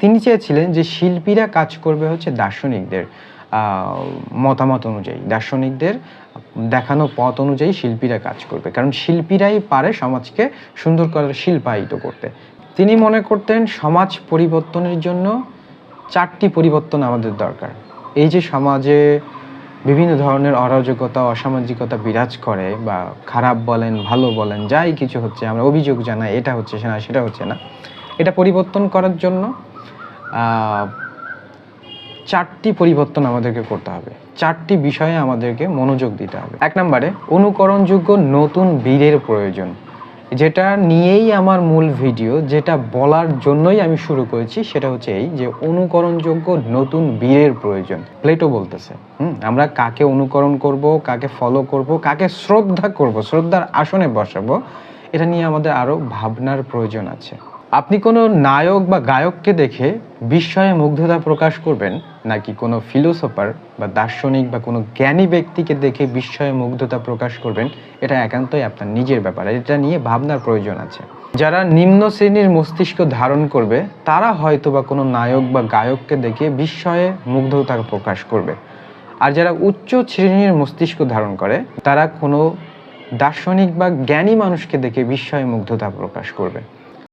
তিনি চেয়েছিলেন যে শিল্পীরা কাজ করবে হচ্ছে দার্শনিকদের মতামত অনুযায়ী। দার্শনিকদের দেখানো পথ অনুযায়ী শিল্পীরা কাজ করবে। কারণ শিল্পীরাই পারে সমাজকে সুন্দর করে শিল্পায়িত করতে। তিনি মনে করতেন সমাজ পরিবর্তনের জন্য চারটি পরিবর্তন আমাদের দরকার। এই যে সমাজে বিভিন্ন ধরনের অরাজকতা, অসামাজিকতা বিরাজ করে বা খারাপ বলেন, ভালো বলেন, যাই কিছু হচ্ছে, আমরা অভিযোগ জানাই, এটা হচ্ছে না, সেটা হচ্ছে না। এটা পরিবর্তন করার জন্য চারটি পরিবর্তন আমাদেরকে করতে হবে। চারটি বিষয়ে আমাদেরকে মনোযোগ দিতে হবে। এক নম্বরে, অনুকরণযোগ্য নতুন বীরের প্রয়োজন। যেটা নিয়েই আমার মূল ভিডিও, যেটা বলার জন্যই আমি শুরু করেছি, সেটা হচ্ছে এই যে অনুকরণযোগ্য নতুন বীরের প্রয়োজন। প্লেটো বলতেছে, হুম, আমরা কাকে অনুকরণ করব, কাকে ফলো করব, কাকে শ্রদ্ধা করব, শ্রদ্ধার আসনে বসাবো, এটা নিয়ে আমাদের আরও ভাবনার প্রয়োজন আছে। আপনি কোনো নায়ক বা গায়ককে দেখে বিস্ময়ে মুগ্ধতা প্রকাশ করবেন নাকি কোনো ফিলোসফার বা দার্শনিক বা কোনো জ্ঞানী ব্যক্তিকে দেখে বিস্ময়ে মুগ্ধতা প্রকাশ করবেন, এটা একান্তই আপনার নিজের ব্যাপার। এটা নিয়ে ভাবনার প্রয়োজন আছে। যারা নিম্ন শ্রেণির মস্তিষ্ক ধারণ করবে, তারা হয়তো বা কোনো নায়ক বা গায়ককে দেখে বিস্ময়ে মুগ্ধতা প্রকাশ করবে। আর যারা উচ্চ শ্রেণির মস্তিষ্ক ধারণ করে, তারা কোনো দার্শনিক বা জ্ঞানী মানুষকে দেখে বিস্ময়ে মুগ্ধতা প্রকাশ করবে।